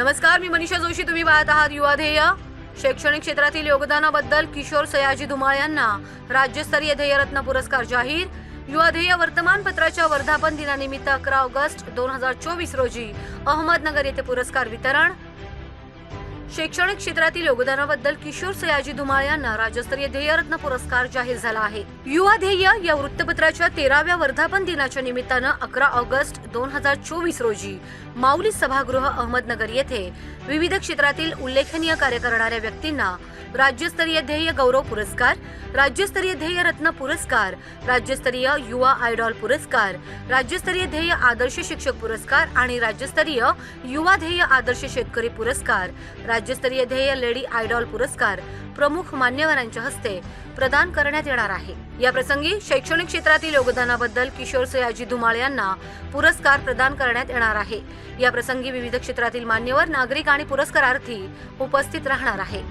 नमस्कार मी मनीषा जोशी. तुम्ही पाहत आहात युवा ध्येय. शैक्षणिक क्षेत्रातील योगदानाबद्दल किशोर सयाजी धुमाळ यांना राज्यस्तरीय ध्येयरत्न पुरस्कार जाहीर. युवा ध्येय वर्तमानपत्राच्या वर्धापन दिनानिमित्त अकरा ऑगस्ट दोन हजार चोवीस रोजी अहमदनगर येथे पुरस्कार वितरण. शैक्षणिक क्षेत्रातील योगदानाबद्दल किशोर सयाजी धुमाळ यांना राज्यस्तरीय ध्येयरत्न पुरस्कार जाहीर झाला आहे. युवा ध्येय या वृत्तपत्राच्या तेराव्या वर्धापन दिनाच्या निमित्तानं अकरा ऑगस्ट दोन हजार चोवीस रोजी माऊली सभागृह अहमदनगर येथे विविध क्षेत्रातील उल्लेखनीय कार्य करणाऱ्या व्यक्तींना राज्यस्तरीय ध्येय गौरव पुरस्कार राज्यस्तरीय ध्येय रत्न पुरस्कार राज्यस्तरीय युवा आयडॉल पुरस्कार राज्यस्तरीय ध्येय आदर्श शिक्षक पुरस्कार आणि राज्यस्तरीय युवा ध्येय आदर्श शेतकरी पुरस्कार राज्यस्तरीय ध्येय लेडी आयडॉल पुरस्कार प्रमुख मान्यवरांच्या हस्ते प्रदान करण्यात येणार आहे. या प्रसंगी शैक्षणिक क्षेत्रातील योगदानाबद्दल किशोर सयाजी धुमाळ यांना पुरस्कार प्रदान करण्यात येणार आहे. या प्रसंगी विविध क्षेत्रातील मान्यवर नागरिक आणि पुरस्कारार्थी उपस्थित राहणार आहे